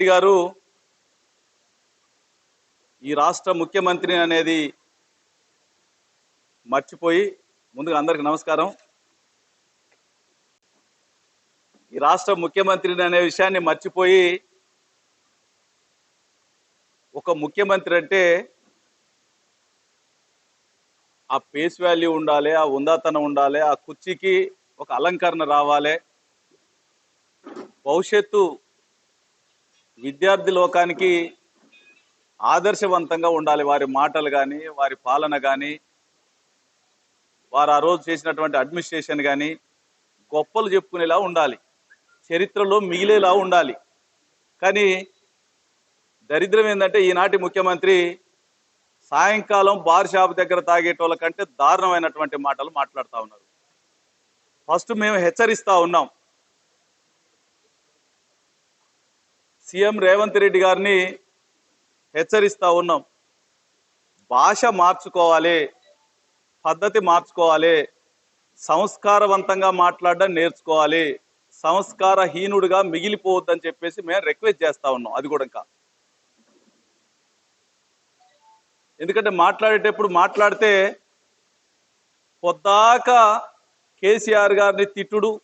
రెడ్డి గారు ఈ రాష్ట్ర ముఖ్యమంత్రి అనేది మర్చిపోయి ముందుగా అందరికి నమస్కారం. ఈ రాష్ట్ర ముఖ్యమంత్రిని అనే విషయాన్ని మర్చిపోయి ఒక ముఖ్యమంత్రి అంటే ఆ పేస్ వాల్యూ ఉండాలి ఆ ఉందాతనం ఉండాలి ఆ కుర్చీకి ఒక అలంకరణ రావాలి. భవిష్యత్తు విద్యార్థి లోకానికి ఆదర్శవంతంగా ఉండాలి. వారి మాటలు కానీ వారి పాలన కానీ వారు ఆ రోజు చేసినటువంటి అడ్మినిస్ట్రేషన్ కానీ గొప్పలు చెప్పుకునేలా ఉండాలి. చరిత్రలో మిగిలేలా ఉండాలి. కానీ దరిద్రం ఏంటంటే ఈనాటి ముఖ్యమంత్రి సాయంకాలం బార్ షాప్ దగ్గర తాగేటోళ్ళ కంటే దారుణమైనటువంటి మాటలు మాట్లాడుతూ ఉన్నారు. ఫస్ట్ మేము హెచ్చరిస్తూ ఉన్నాం. సీఎం రేవంత్ రెడ్డి గారిని హెచ్చరిస్తూ ఉన్నాం. భాష మార్చుకోవాలి పద్ధతి మార్చుకోవాలి సంస్కారవంతంగా మాట్లాడడం నేర్చుకోవాలి సంస్కారహీనుడిగా మిగిలిపోవద్దని చెప్పేసి మేము రిక్వెస్ట్ చేస్తా ఉన్నాం. అది కూడా ఇంకా. ఎందుకంటే మాట్లాడేటప్పుడు మాట్లాడితే పొద్దాక కేసీఆర్ గారిని తిట్టుడు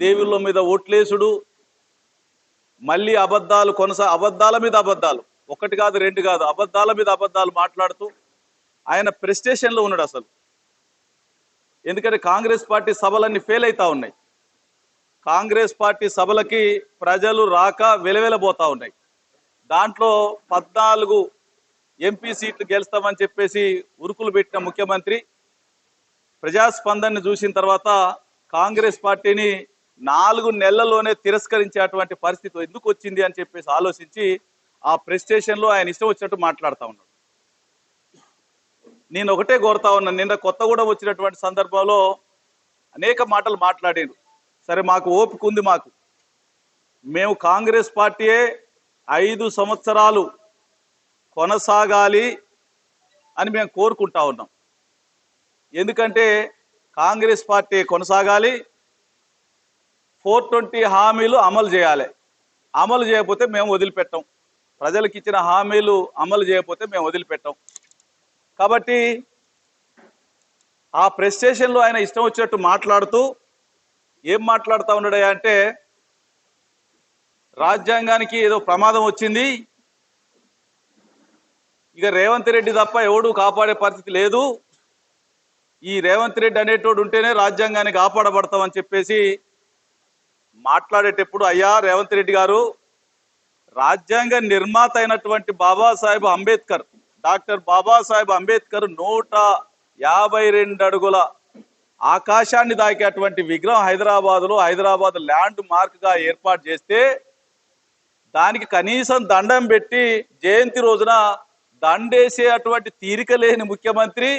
దేవుళ్ళ మీద ఓట్లేసుడు మళ్ళీ అబద్ధాలు కొనసా అబద్ధాల మీద అబద్ధాలు. ఒకటి కాదు రెండు కాదు అబద్ధాల మీద అబద్ధాలు మాట్లాడుతూ ఆయన ప్రెస్టేషన్లో ఉన్నాడు అసలు. ఎందుకంటే కాంగ్రెస్ పార్టీ సభలన్నీ ఫెయిల్ అవుతా ఉన్నాయి. కాంగ్రెస్ పార్టీ సభలకి ప్రజలు రాక వెలవెలబోతా ఉన్నాయి. దాంట్లో పద్నాలుగు ఎంపీ సీట్లు గెలుస్తామని చెప్పేసి ఉరుకులు పెట్టిన ముఖ్యమంత్రి ప్రజాస్పందనని చూసిన తర్వాత కాంగ్రెస్ పార్టీని నాలుగు నెలల్లోనే తిరస్కరించేటువంటి పరిస్థితి ఎందుకు వచ్చింది అని చెప్పేసి ఆలోచించి ఆ ప్రెస్టేషన్లో ఆయన ఇష్టం వచ్చినట్టు మాట్లాడుతూ ఉన్నాడు. నేను ఒకటే కోరుతా ఉన్నాను నిన్న కొత్తగూడెం వచ్చినటువంటి సందర్భంలో అనేక మాటలు మాట్లాడాడు సరే మాకు ఓపిక ఉంది మాకు. మేము కాంగ్రెస్ పార్టీయే ఐదు సంవత్సరాలు కొనసాగాలి అని మేము కోరుకుంటా ఉన్నాం. ఎందుకంటే కాంగ్రెస్ పార్టీ కొనసాగాలి ఫోర్ ట్వంటీ హామీలు అమలు చేయాలి. అమలు చేయకపోతే మేము వదిలిపెట్టాం. ప్రజలకు ఇచ్చిన హామీలు అమలు చేయకపోతే మేము వదిలిపెట్టాం. కాబట్టి ఆ ప్రెస్ స్టేషన్లో ఆయన ఇష్టం వచ్చినట్టు మాట్లాడుతూ ఏం మాట్లాడుతూ ఉన్నాడు అంటే రాజ్యాంగానికి ఏదో ప్రమాదం వచ్చింది. ఇక రేవంత్ రెడ్డి తప్ప ఎవడు కాపాడే పరిస్థితి లేదు. ఈ రేవంత్ రెడ్డి అనేటోడు ఉంటేనే రాజ్యాంగాన్ని కాపాడబడతామని చెప్పేసి మాట్లాడేటప్పుడు అయ్యా రేవంత్ రెడ్డి గారు రాజ్యాంగ నిర్మాత అయినటువంటి బాబాసాహెబ్ అంబేద్కర్ డాక్టర్ బాబాసాహెబ్ అంబేద్కర్ నూట యాభై రెండు అడుగుల ఆకాశాన్ని దాకేటువంటి విగ్రహం హైదరాబాద్లో హైదరాబాద్ ల్యాండ్ మార్క్గా ఏర్పాటు చేస్తే దానికి కనీసం దండం పెట్టి జయంతి రోజున దండేసే అటువంటి తీరిక లేని ముఖ్యమంత్రి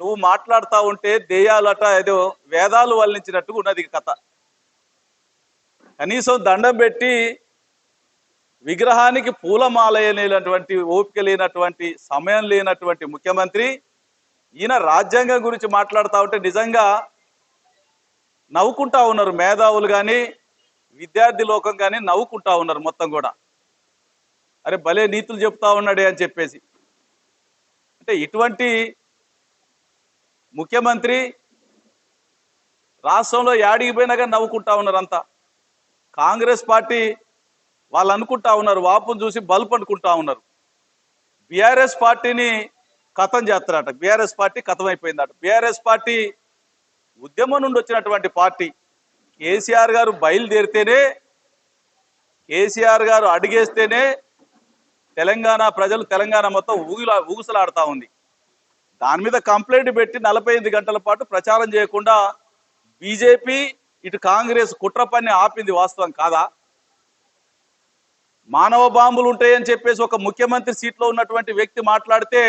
నువ్వు మాట్లాడుతూ ఉంటే దేయాలట ఏదో వేదాలు వల్లించినట్టుగా ఉన్నది కథ. కనీసం దండం పెట్టి విగ్రహానికి పూలమాల ఓపిక లేనటువంటి సమయం లేనటువంటి ముఖ్యమంత్రి ఈయన రాజ్యాంగం గురించి మాట్లాడుతూ ఉంటే నిజంగా నవ్వుకుంటా ఉన్నారు. మేధావులు కానీ విద్యార్థి లోకం కానీ నవ్వుకుంటా ఉన్నారు మొత్తం కూడా. అరే భలే నీతులు చెప్తా ఉన్నాడే అని చెప్పేసి. అంటే ఇటువంటి ముఖ్యమంత్రి రాష్ట్రంలో యాడికి పోయినాక నవ్వుకుంటా ఉన్నారు అంతా. కాంగ్రెస్ పార్టీ వాళ్ళు అనుకుంటా ఉన్నారు వాపును చూసి బల్బ్ అనుకుంటా ఉన్నారు. బీఆర్ఎస్ పార్టీని కథం చేస్తారట. బీఆర్ఎస్ పార్టీ కథం అయిపోయిందట బీఆర్ఎస్ పార్టీ ఉద్యమం నుండి వచ్చినటువంటి పార్టీ కేసీఆర్ గారు బయలుదేరితేనే కేసీఆర్ గారు అడిగేస్తేనే తెలంగాణ ప్రజలు తెలంగాణ మొత్తం ఊగిలా ఊగుసలాడుతూ ఉంది. దాని మీద కంప్లైంట్ పెట్టి నలభై ఎనిమిది గంటల పాటు ప్రచారం చేయకుండా బీజేపీ ఇటు కాంగ్రెస్ కుట్ర పని ఆపింది వాస్తవం కాదా? మానవ బాంబులు ఉంటాయని చెప్పేసి ఒక ముఖ్యమంత్రి సీట్లో ఉన్నటువంటి వ్యక్తి మాట్లాడితే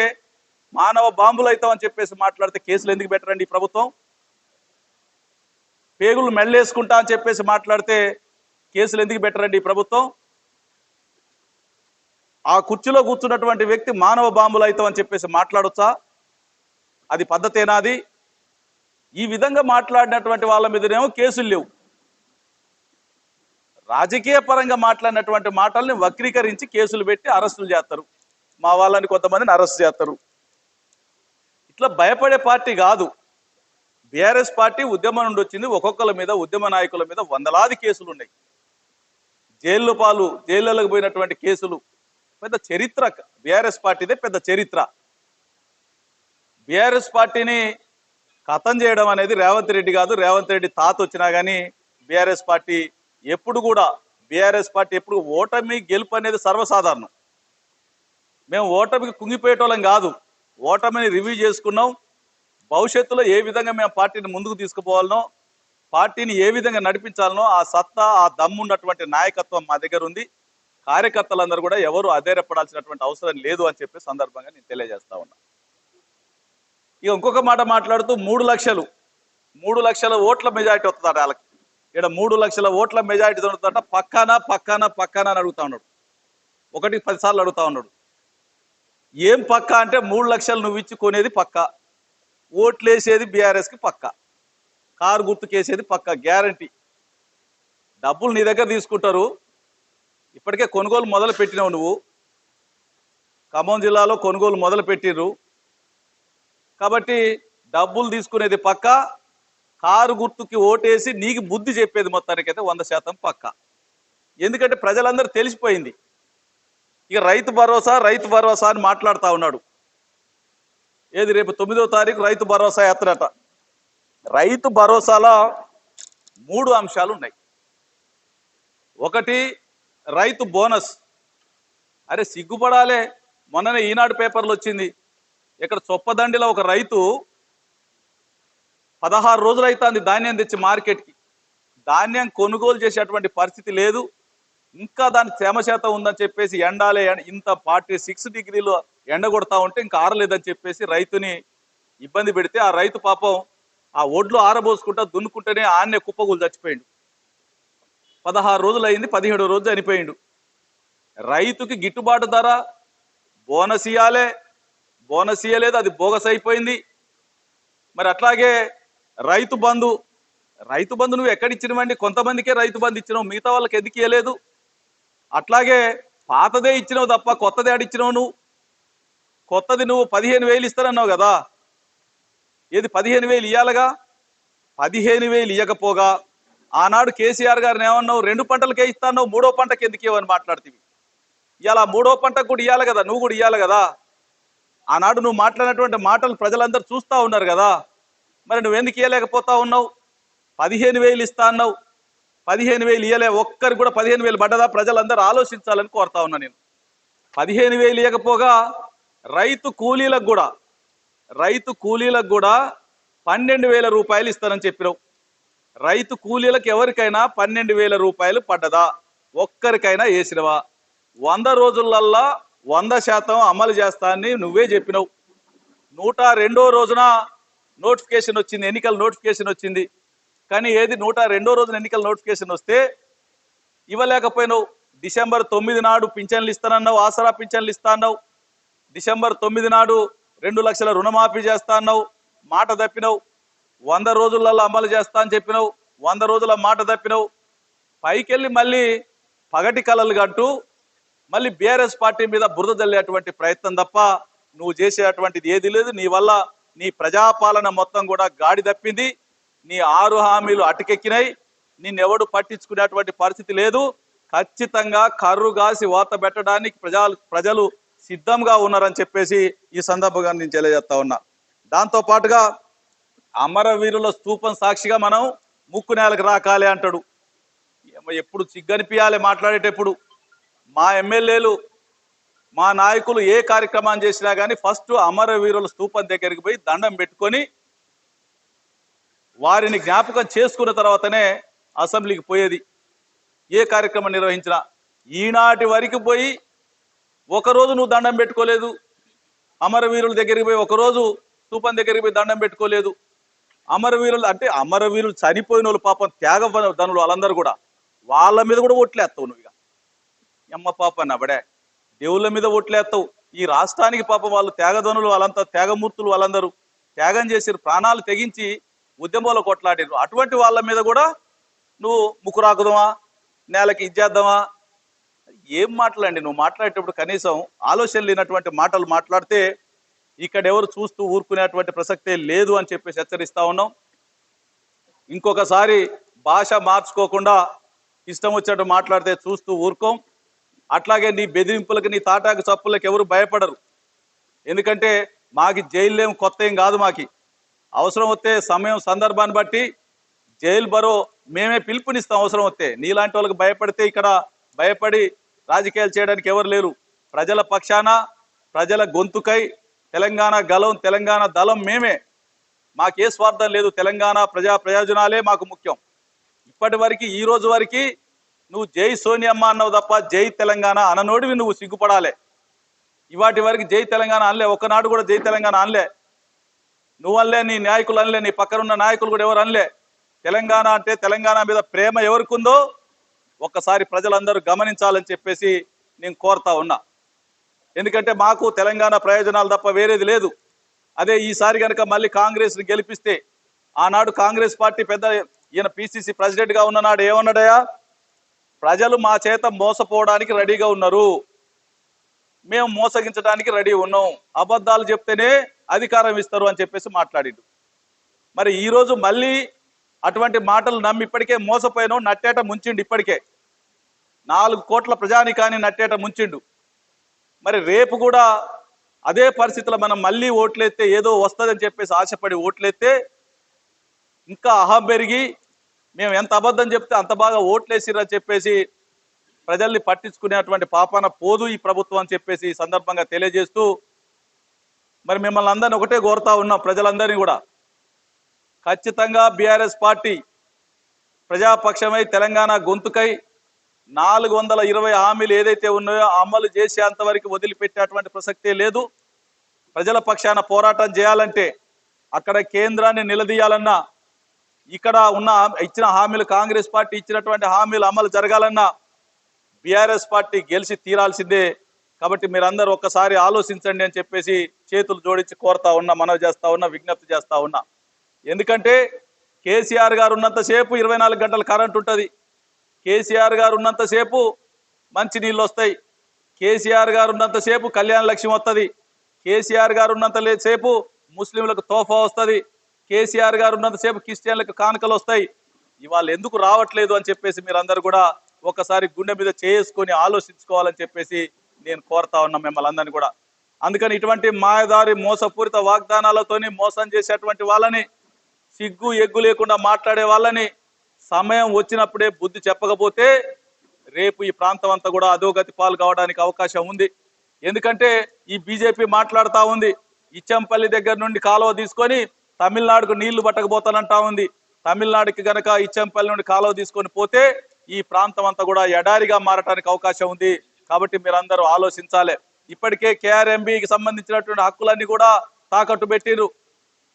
మానవ బాంబులు అవుతామని చెప్పేసి మాట్లాడితే కేసులు ఎందుకు పెట్టరండి ఈ ప్రభుత్వం? పేగులు మెళ్ళేసుకుంటా అని చెప్పేసి మాట్లాడితే కేసులు ఎందుకు పెట్టరండి ఈ ప్రభుత్వం? ఆ కుర్చీలో కూర్చున్నటువంటి వ్యక్తి మానవ బాంబులు అవుతామని చెప్పేసి మాట్లాడొచ్చా? అది పద్ధతేనాది ఈ విధంగా మాట్లాడినటువంటి వాళ్ళ మీదనేమో కేసులు లేవు. రాజకీయ పరంగా మాట్లాడినటువంటి మాటల్ని వక్రీకరించి కేసులు పెట్టి అరెస్టులు చేస్తారు. మా వాళ్ళని కొంతమందిని అరెస్ట్ చేస్తారు. ఇట్లా భయపడే పార్టీ కాదు. బీఆర్ఎస్ పార్టీ ఉద్యమం నుండి వచ్చింది. ఒక్కొక్కల మీద ఉద్యమ నాయకుల మీద వందలాది కేసులు ఉన్నాయి. జైల్లో పాలు జైళ్ళకు పోయినటువంటి కేసులు. పెద్ద చరిత్ర. బీఆర్ఎస్ పార్టీదే పెద్ద చరిత్ర. బీఆర్ఎస్ పార్టీని ఖతం చేయడం అనేది రేవంత్ రెడ్డి కాదు. రేవంత్ రెడ్డి తాత వచ్చినా కానీ బీఆర్ఎస్ పార్టీ ఎప్పుడు కూడా బీఆర్ఎస్ పార్టీ ఎప్పుడు ఓటమి గెలుపు అనేది సర్వసాధారణం. మేము ఓటమికి కుంగిపోయేటోళ్ళం కాదు. ఓటమిని రివ్యూ చేసుకున్నాం. భవిష్యత్తులో ఏ విధంగా మేము పార్టీని ముందుకు తీసుకుపోవాలనో పార్టీని ఏ విధంగా నడిపించాలనో ఆ సత్తా ఆ దమ్ము ఉన్నటువంటి నాయకత్వం మా దగ్గర ఉంది. కార్యకర్తలందరూ కూడా ఎవరు అధైర్యపడాల్సినటువంటి అవసరం లేదు అని చెప్పి సందర్భంగా నేను తెలియజేస్తా ఉన్నా. ఇక ఇంకొక మాట మాట్లాడుతూ మూడు లక్షలు మూడు లక్షల ఓట్ల మెజారిటీ వస్తుందట వాళ్ళకి. ఇక్కడ మూడు లక్షల ఓట్ల మెజారిటీ దొరుకుతుందట పక్కన పక్కన పక్కన అని అడుగుతా ఉన్నాడు. ఒకటి పదిసార్లు అడుగుతా ఉన్నాడు. ఏం పక్క అంటే మూడు లక్షలు నువ్వు ఇచ్చి కొనేది పక్క ఓట్లేసేది బీఆర్ఎస్కి పక్క కారు గుర్తుకేసేది పక్క గ్యారంటీ. డబ్బులు నీ దగ్గర తీసుకుంటారు ఇప్పటికే కొనుగోలు మొదలు పెట్టినావు నువ్వు. ఖమ్మం జిల్లాలో కొనుగోలు మొదలు పెట్టిర్రు కాబట్టి డబ్బులు తీసుకునేది పక్క కారు గుర్తుకి ఓటేసి నీకు బుద్ధి చెప్పేది మొత్తానికైతే వంద శాతం పక్క. ఎందుకంటే ప్రజలందరూ తెలిసిపోయింది. ఇక రైతు భరోసా రైతు భరోసా అని మాట్లాడుతూ ఉన్నాడు. ఏది రేపు తొమ్మిదో తారీఖు రైతు భరోసా యాత్రట. రైతు భరోసాలో మూడు అంశాలు ఉన్నాయి. ఒకటి రైతు బోనస్. అరే సిగ్గుపడాలే. మొన్ననే ఈనాడు పేపర్లు వచ్చింది. ఇక్కడ చొప్పదండిలో ఒక రైతు పదహారు రోజులు అవుతుంది ధాన్యం తెచ్చి మార్కెట్కి. ధాన్యం కొనుగోలు చేసేటువంటి పరిస్థితి లేదు. ఇంకా దాని తేమ శాతం ఉందని చెప్పేసి ఎండాలే ఇంత ఫార్టీ సిక్స్ డిగ్రీలో ఎండ కొడతా ఉంటే ఇంకా ఆరలేదని చెప్పేసి రైతుని ఇబ్బంది పెడితే ఆ రైతు పాపం ఆ ఒడ్లు ఆరబోసుకుంటా దున్నుకుంటేనే ఆన్నే కుప్పగూలు చచ్చిపోయిండు. పదహారు రోజులు అయింది పదిహేడు రోజులు చనిపోయిండు. రైతుకి గిట్టుబాటు ధర బోనస్ ఇయ్యాలే బోనస్ ఇవ్వలేదు అది బోగస్ అయిపోయింది. మరి అట్లాగే రైతు బంధు రైతు బంధు నువ్వు ఎక్కడిచ్చినవండి? కొంతమందికే రైతు బంధు ఇచ్చినావు మిగతా వాళ్ళకి ఎందుకు ఇవ్వలేదు అట్లాగే పాతదే ఇచ్చినావు తప్ప కొత్తదే ఆడిచ్చినావు నువ్వు. కొత్తది నువ్వు పదిహేను వేలు ఇస్తానన్నావు కదా. ఏది పదిహేను వేలు ఇవ్వాలగా పదిహేను వేలు ఇవ్వకపోగా ఆనాడు కేసీఆర్ గారిని ఏమన్నావు? రెండు పంటలకే ఇస్తాను మూడో పంటకి ఎందుకు ఇవ్వని మాట్లాడుతీవి. ఇలా మూడో పంటకు కూడా ఇవ్వాలి కదా నువ్వు కూడా ఇవ్వాలి కదా. ఆనాడు నువ్వు మాట్లాడినటువంటి మాటలు ప్రజలందరూ చూస్తా ఉన్నారు కదా. మరి నువ్వు ఎందుకు ఇవ్వలేకపోతా ఉన్నావు? పదిహేను వేలు ఇస్తా అన్నావు. పదిహేను వేలు ఇవ్వలే ఒక్కరికి కూడా పదిహేను వేలు పడ్డదా? ప్రజలందరూ ఆలోచించాలని కోరుతా ఉన్నా నేను. పదిహేను వేలు ఇవ్వకపోగా రైతు కూలీలకు కూడా రైతు కూలీలకు కూడా పన్నెండు వేల రూపాయలు ఇస్తానని చెప్పినావు. రైతు కూలీలకు ఎవరికైనా పన్నెండు వేల రూపాయలు పడ్డదా? ఒక్కరికైనా వేసినవా? వంద రోజులల్లా వంద శాతం అమలు చేస్తా అని నువ్వే చెప్పినావు. నూట రెండో రోజున నోటిఫికేషన్ వచ్చింది ఎన్నికల నోటిఫికేషన్ వచ్చింది. కానీ ఏది నూట రెండో రోజున ఎన్నికల నోటిఫికేషన్ వస్తే ఇవ్వలేకపోయినావు. డిసెంబర్ తొమ్మిది నాడు పింఛన్లు ఇస్తానన్నావు ఆసరా పింఛన్లు ఇస్తా అన్నావు. డిసెంబర్ తొమ్మిది నాడు రెండు లక్షల రుణమాఫీ చేస్తా అన్నావు మాట తప్పినావు. వంద రోజులలో అమలు చేస్తా అని చెప్పినావు వంద రోజుల మాట తప్పినావు. పైకెళ్ళి మళ్ళీ పగటి కలలు కట్టు మళ్ళీ బీఆర్ఎస్ పార్టీ మీద బురద జల్లేటువంటి ప్రయత్నం తప్ప నువ్వు చేసేటువంటిది ఏది లేదు. నీ వల్ల నీ ప్రజాపాలన మొత్తం కూడా గాడి తప్పింది. నీ ఆరు హామీలు అటకెక్కినాయి. నిన్నెవడు పట్టించుకునేటువంటి పరిస్థితి లేదు. ఖచ్చితంగా కర్రు గాసి వాత పెట్టడానికి ప్రజలు ప్రజలు సిద్ధంగా ఉన్నారని చెప్పేసి ఈ సందర్భంగా నేను తెలియజేస్తా ఉన్నా. దాంతో పాటుగా అమరవీరుల స్తూపం సాక్షిగా మనం ముక్కు నేలకు రాకాలి అంటాడు. ఎప్పుడు చిగ్గనిపించాలి మాట్లాడేటప్పుడు. మా ఎమ్మెల్యేలు మా నాయకులు ఏ కార్యక్రమాన్ని చేసినా కానీ ఫస్ట్ అమరవీరుల స్థూపం దగ్గరికి పోయి దండం పెట్టుకొని వారిని జ్ఞాపకం చేసుకున్న తర్వాతనే అసెంబ్లీకి పోయేది. ఏ కార్యక్రమం నిర్వహించినా ఈనాటి వరకు పోయి ఒకరోజు నువ్వు దండం పెట్టుకోలేదు. అమరవీరుల దగ్గరికి పోయి ఒకరోజు స్థూపం దగ్గరికి పోయి దండం పెట్టుకోలేదు. అమరవీరులు అంటే అమరవీరులు చనిపోయిన వాళ్ళు పాపం త్యాగ ధనులు వాళ్ళందరూ కూడా. వాళ్ళ మీద కూడా ఓట్లేస్తావు నువ్వు ఇక ఎమ్మ పాప నబడే దేవుళ్ళ మీద ఓట్లేస్తావు ఈ రాష్ట్రానికి పాపం వాళ్ళు త్యాగధనులు వాళ్ళంతా త్యాగమూర్తులు వాళ్ళందరూ. త్యాగం చేసిరు ప్రాణాలు తెగించి ఉద్యమంలో కొట్లాడారు అటువంటి వాళ్ళ మీద కూడా నువ్వు ముక్కు రాకుదామా? నేలకి ఇచ్చేద్దామా ఏం మాట్లాడండి? నువ్వు మాట్లాడేటప్పుడు కనీసం ఆలోచన లేనటువంటి మాటలు మాట్లాడితే ఇక్కడ ఎవరు చూస్తూ ఊరుకునేటువంటి ప్రసక్తే లేదు అని చెప్పేసి హెచ్చరిస్తా ఉన్నాం. ఇంకొకసారి భాష మార్చుకోకుండా ఇష్టం వచ్చినట్టు మాట్లాడితే చూస్తూ ఊరుకోం. అట్లాగే నీ బెదిరింపులకు నీ తాటాకు చప్పులకు ఎవరు భయపడరు. ఎందుకంటే మాకి జైలు కొత్త ఏం కాదు మాకి. అవసరం వస్తే సమయం సందర్భాన్ని బట్టి జైలు బరో మేమే పిలుపునిస్తాం అవసరం వస్తే. నీలాంటి వాళ్ళకి భయపడితే ఇక్కడ భయపడి రాజకీయాలు చేయడానికి ఎవరు లేరు. ప్రజల పక్షాన ప్రజల గొంతుకై తెలంగాణ గలం తెలంగాణ దళం మేమే. మాకే స్వార్థం లేదు. తెలంగాణ ప్రజా ప్రయోజనాలే మాకు ముఖ్యం. ఇప్పటి వరకు ఈ రోజు వరకు నువ్వు జై సోనియమ్మ అన్నావు తప్ప జై తెలంగాణ అననోడివి నువ్వు సిగ్గుపడాలి. ఇవాటి వరకు జై తెలంగాణ అనలే ఒకనాడు కూడా జై తెలంగాణ అనలే. నువ్వు అనలే నీ నాయకులు అనలే నీ పక్కనున్న నాయకులు కూడా ఎవరు అనలే. తెలంగాణ అంటే తెలంగాణ మీద ప్రేమ ఎవరికుందో ఒక్కసారి ప్రజలందరూ గమనించాలని చెప్పేసి నేను కోరుతా ఉన్నా. ఎందుకంటే మాకు తెలంగాణ ప్రయోజనాలు తప్ప వేరేది లేదు. అదే ఈసారి కనుక మళ్ళీ కాంగ్రెస్ని గెలిపిస్తే ఆనాడు కాంగ్రెస్ పార్టీ పెద్ద ఈయన పిసిసి ప్రెసిడెంట్గా ఉన్ననాడు ఏమన్నాడయా ప్రజలు మా చేత మోసపోవడానికి రెడీగా ఉన్నారు. మేము మోసగించడానికి రెడీ ఉన్నాం. అబద్ధాలు చెప్తేనే అధికారం ఇస్తారు అని చెప్పేసి మాట్లాడిండు. మరి ఈరోజు మళ్ళీ అటువంటి మాటలు నమ్మి ఇప్పటికే మోసపోయినాం నట్టేట ముంచిండు ఇప్పటికే. నాలుగు కోట్ల ప్రజానికాన్ని నట్టేట ముంచిండు. మరి రేపు కూడా అదే పరిస్థితిలో మనం మళ్ళీ ఓట్లేస్తే ఏదో వస్తుందని చెప్పేసి ఆశపడి ఓట్లేస్తే ఇంకా అహం పెరిగి మేము ఎంత అబద్ధం చెప్తే అంత బాగా ఓట్లేసిరా చెప్పేసి ప్రజల్ని పట్టించుకునేటువంటి పాపాన పోదు ఈ ప్రభుత్వం అని చెప్పేసి ఈ సందర్భంగా తెలియజేస్తూ మరి మిమ్మల్ని అందరిని ఒకటే కోరుతా ఉన్నాం ప్రజలందరినీ కూడా. ఖచ్చితంగా బీఆర్ఎస్ పార్టీ ప్రజాపక్షమై తెలంగాణ గొంతుకై నాలుగు వందల ఇరవై హామీలు ఏదైతే ఉన్నాయో అమలు చేసేంత వరకు వదిలిపెట్టేటువంటి ప్రసక్తే లేదు. ప్రజల పక్షాన పోరాటం చేయాలంటే అక్కడ కేంద్రాన్ని నిలదీయాలన్నా ఇక్కడ ఉన్న ఇచ్చిన హామీలు కాంగ్రెస్ పార్టీ ఇచ్చినటువంటి హామీలు అమలు జరగాలన్నా బీఆర్ఎస్ పార్టీ గెలిచి తీరాల్సిందే. కాబట్టి మీరందరూ ఒక్కసారి ఆలోచించండి అని చెప్పేసి చేతులు జోడించి కోరుతా ఉన్నా మనవి చేస్తా ఉన్నా విజ్ఞప్తి చేస్తా ఉన్నా. ఎందుకంటే కేసీఆర్ గారు ఉన్నంతసేపు ఇరవై నాలుగు గంటల కరెంట్ ఉంటుంది. కేసీఆర్ గారు ఉన్నంతసేపు మంచి నీళ్ళు వస్తాయి. కేసీఆర్ గారు ఉన్నంతసేపు కళ్యాణ లక్ష్యం వస్తుంది కేసీఆర్ గారు ఉన్నంత సేపు ముస్లింలకు తోఫా వస్తుంది. కేసీఆర్ గారు ఉన్నంతసేపు క్రిస్టియన్లకు కానుకలు వస్తాయి. ఇవాళ ఎందుకు రావట్లేదు అని చెప్పేసి మీరందరూ కూడా ఒకసారి గుండె మీద చేసుకొని ఆలోచించుకోవాలని చెప్పేసి నేను కోరుతా ఉన్నా మిమ్మల్ని అందరినీ కూడా. అందుకని ఇటువంటి మాయదారి మోసపూరిత వాగ్దానాలతోని మోసం చేసేటువంటి వాళ్ళని సిగ్గు ఎగ్గు లేకుండా మాట్లాడే వాళ్ళని సమయం వచ్చినప్పుడే బుద్ధి చెప్పకపోతే రేపు ఈ ప్రాంతం అంతా కూడా అధోగతి పాలు కావడానికి అవకాశం ఉంది. ఎందుకంటే ఈ బీజేపీ మాట్లాడుతూ ఉంది. ఇచ్చంపల్లి దగ్గర నుండి కాలువ తీసుకొని తమిళనాడుకు నీళ్ళు పట్టకపోతానంటా ఉంది. తమిళనాడుకి గనక ఇచ్చంపల్లి నుండి కాలువ తీసుకొని పోతే ఈ ప్రాంతం అంతా కూడా ఎడారిగా మారటానికి అవకాశం ఉంది. కాబట్టి మీరందరూ ఆలోచించాలి. ఇప్పటికే కేఆర్ఎంబికి సంబంధించినటువంటి హక్కులన్నీ కూడా తాకట్టు పెట్టిరు.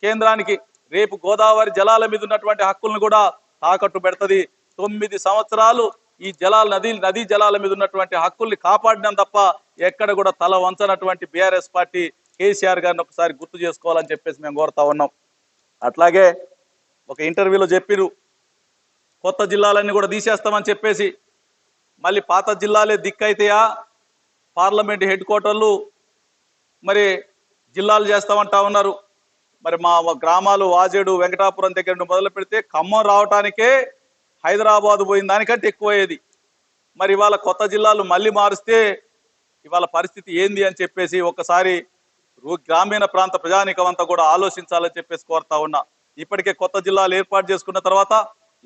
కేంద్రానికి రేపు గోదావరి జలాల మీద ఉన్నటువంటి హక్కులను కూడా తాకట్టు పెడుతుంది. తొమ్మిది సంవత్సరాలు ఈ జలాల నది నదీ జలాల మీద ఉన్నటువంటి హక్కుల్ని కాపాడినాం తప్ప ఎక్కడ కూడా తల వంచనటువంటి బీఆర్ఎస్ పార్టీ కేసీఆర్ గారిని ఒకసారి గుర్తు చేసుకోవాలని చెప్పేసి మేము కోరుతా ఉన్నాం. అట్లాగే ఒక ఇంటర్వ్యూలో చెప్పిరు కొత్త జిల్లాలన్నీ కూడా తీసేస్తామని చెప్పేసి. మళ్ళీ పాత జిల్లాలే దిక్కైతేయా? పార్లమెంట్ హెడ్ క్వార్టర్లు మరి జిల్లాలు చేస్తామంటా ఉన్నారు. మరి మా గ్రామాలు వాజేడు వెంకటాపురం దగ్గర నుండి మొదలు పెడితే ఖమ్మం రావటానికే హైదరాబాద్ పోయిన దానికంటే ఎక్కువయ్యేది. మరి ఇవాళ కొత్త జిల్లాలు మళ్ళీ మారిస్తే ఇవాళ పరిస్థితి ఏంది అని చెప్పేసి ఒకసారి గ్రామీణ ప్రాంత ప్రజానికం అంతా కూడా ఆలోచించాలని చెప్పేసి కోరుతా ఉన్నా. ఇప్పటికే కొత్త జిల్లాలు ఏర్పాటు చేసుకున్న తర్వాత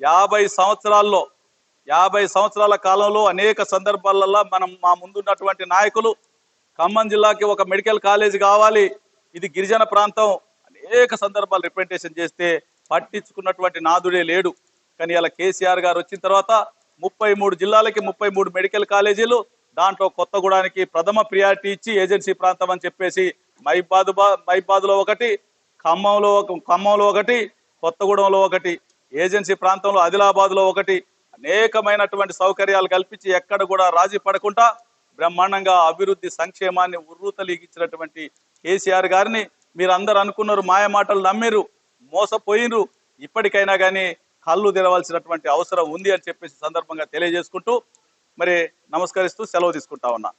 యాభై సంవత్సరాల్లో యాభై సంవత్సరాల కాలంలో అనేక సందర్భాలలో మనం మా ముందున్నటువంటి నాయకులు ఖమ్మం జిల్లాకి ఒక మెడికల్ కాలేజ్ కావాలి. ఇది గిరిజన ప్రాంతం. అనేక సందర్భాలు రిప్రజెంటేషన్ చేస్తే పట్టించుకున్నటువంటి నాదుడే లేడు. కానీ ఇలా కేసీఆర్ గారు వచ్చిన తర్వాత ముప్పై మూడు జిల్లాలకి ముప్పై మూడు మెడికల్ కాలేజీలు దాంట్లో కొత్తగూడానికి ప్రథమ ప్రియారిటీ ఇచ్చి ఏజెన్సీ ప్రాంతం అని చెప్పేసి మైబాద్ మైబాద్లో ఒకటి ఖమ్మంలో ఒక ఖమ్మంలో ఒకటి కొత్తగూడెంలో ఒకటి ఏజెన్సీ ప్రాంతంలో ఆదిలాబాద్లో ఒకటి అనేకమైనటువంటి సౌకర్యాలు కల్పించి ఎక్కడ కూడా రాజీ పడకుండా బ్రహ్మాండంగా అభివృద్ధి సంక్షేమాన్ని ఉర్రూతలీగించినటువంటి కేసీఆర్ గారిని మీరందరూ అనుకున్నారు మాయ మాటలు నమ్మిరు మోసపోయినరు. ఇప్పటికైనా కానీ కళ్ళు తెరవాల్సినటువంటి అవసరం ఉంది అని చెప్పేసి సందర్భంగా తెలియజేసుకుంటూ మరి నమస్కరిస్తూ సెలవు తీసుకుంటా ఉన్నా.